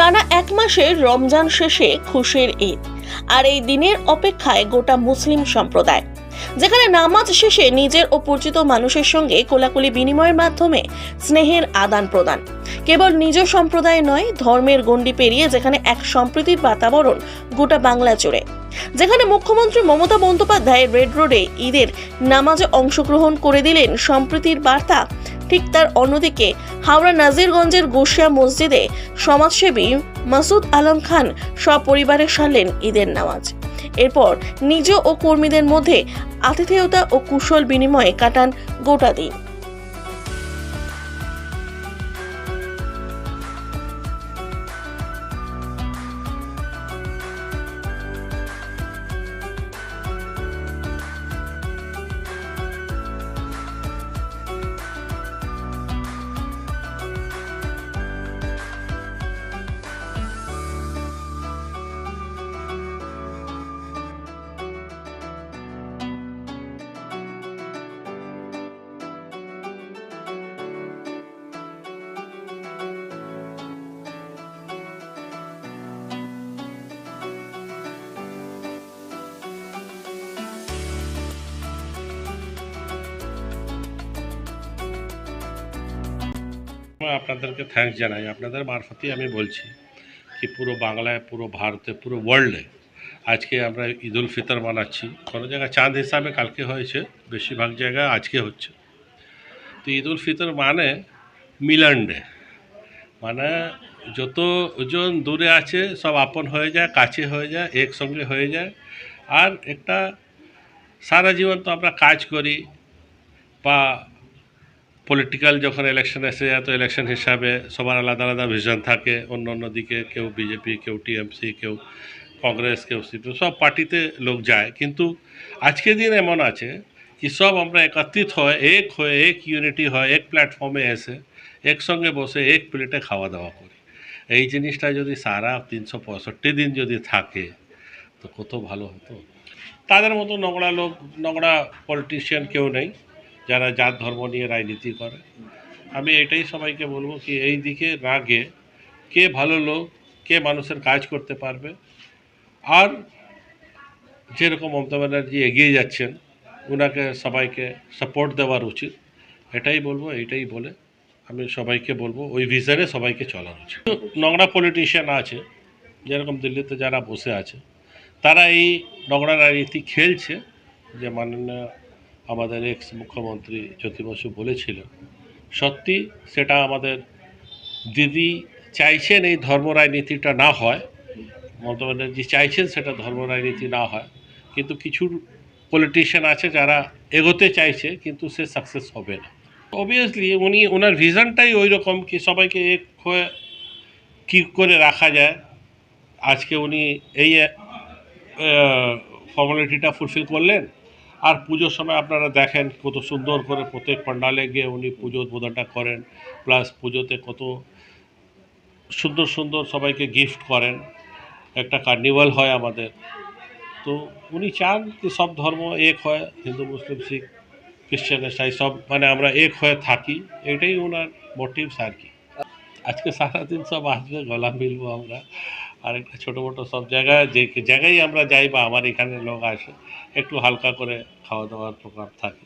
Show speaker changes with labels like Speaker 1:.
Speaker 1: টানা এক মাসের রমজান শেষে খুশির ঈদ, আর এই দিনের অপেক্ষায় গোটা মুসলিম সম্প্রদায়, যেখানে নামাজ শেষে নিজের ও পরিচিত মানুষের সঙ্গে কোলাকুলি বিনিময়ের মাধ্যমে স্নেহের আদান প্রদান, কেবল নিজ সম্প্রদায় নয়, ধর্মের গণ্ডি পেরিয়ে যেখানে এক সম্প্রীতির বাতাবরণ গোটা বাংলা জুড়ে, যেখানে মুখ্যমন্ত্রী মমতা বন্দ্যোপাধ্যায় রেড রোডে ঈদের নামাজে অংশগ্রহণ করে দিলেন সম্প্রীতির বার্তা ঠিক তার অন্যদিকে হাওড়া নাজিরগঞ্জের গোসিয়া মসজিদে সমাজসেবী মাসুদ আলম খান সপরিবারে সারলেন ঈদের নামাজ। এরপর নিজ ও কর্মীদের মধ্যে আতিথেয়তা ও কুশল বিনিময়ে কাটান গোটা দিন।
Speaker 2: আপনাদেরকে থ্যাঙ্কস জানাই। আপনাদের মারফতই আমি বলছি কি পুরো বাংলায়, পুরো ভারতে, পুরো ওয়ার্ল্ডে আজকে আমরা ঈদ উল ফিতর মানাচ্ছি। কোনো জায়গায় চাঁদ হিসাবে কালকে হয়েছে, বেশিরভাগ জায়গায় আজকে হচ্ছে। তো ঈদ উল ফিতর মানে মিলন ডে। মানে যত জন দূরে আছে, সব আপন হয়ে যায়, কাছে হয়ে যায় একসঙ্গে হয়ে যায়। আর একটা সারা জীবন তো আমরা কাজ করি বা পলিটিক্যাল যখন ইলেকশন এসে যায়, তো ইলেকশন হিসাবে সবার আলাদা আলাদা ভিশন থাকে। অন্য অন্য দিকে কেউ বিজেপি কেউ টিএমসি কেউ কংগ্রেস কেউ সিপিএম সব পার্টিতে লোক যায়। কিন্তু আজকের দিন এমন আছে কি সব আমরা একত্রিত হয়, এক হয়ে, এক ইউনিটি হয়, এক প্ল্যাটফর্মে এসে একসঙ্গে বসে এক প্লেটে খাওয়া দাওয়া করি। এই জিনিসটা যদি সারা তিনশো পঁয়ষট্টি দিন যদি থাকে, তো কত ভালো হতো। তাদের মতো নোংরা লোক, নোংরা পলিটিশিয়ান কেউ নেই। যারা জাত ধর্ম নিয়ে রাজনীতি করে। আমি এটাই সবাইকে বলব কি, এই দিকে না গিয়ে কে ভালো লোক, কে মানুষের কাজ করতে পারবে। আর যেরকম মমতা ব্যানার্জি এগিয়ে যাচ্ছেন ওনাকে সবাইকে সাপোর্ট দেওয়ার উচিত। এটাই বলব এটাই বলে আমি সবাইকে বলব, ওই ভিশনে সবাইকে চলার উচিত। নোংরা পলিটিশিয়ান আছে, যেরকম দিল্লিতে যারা বসে আছে, তারা এই নোংরা রাজনীতি খেলছে, যে মাননীয় আমাদের এক্স মুখ্যমন্ত্রী জ্যোতি বসু বলেছিল সত্যি সেটা আমাদের দিদি চাইছেন এই ধর্ম রাজনীতিটা না হয়, মমতা ব্যানার্জি চাইছেন সেটা ধর্ম রাজনীতি না হয়, কিন্তু কিছু পলিটিশিয়ান আছে যারা এগোতে চাইছে, কিন্তু সে সাকসেস হবে না। অবভিয়াসলি উনি ওনার ভিশনটাই ওই রকম কি সবাইকে এক হয়ে কী করে রাখা যায়। আজকে উনি এই ফর্মালিটিটা ফুলফিল করলেন। আর পুজোর সময় আপনারা দেখেন কত সুন্দর করে প্রত্যেক পান্ডালে গিয়ে উনি পুজো উদ্বোধনটা করেন প্লাস পুজোতে কত সুন্দর সুন্দর সবাইকে গিফট করেন। একটা কার্নিভাল হয় আমাদের। তো উনি চান যে সব ধর্ম এক হয়, হিন্দু, মুসলিম, শিখ খ্রিশ্চান ইসাই, সব মানে আমরা এক হয়ে থাকি। এটাই ওনার মোটিভস আর কি। আজকে সারাদিন সব আসবে, গলা মিলবো আমরা। আর একটা ছোটো মোটো সব জায়গায়, যে জায়গায় আমরা যাই বা আমার এখানে লোক আসে, একটু হালকা করে খাওয়া দাওয়ার প্রোগ্রাম থাকে।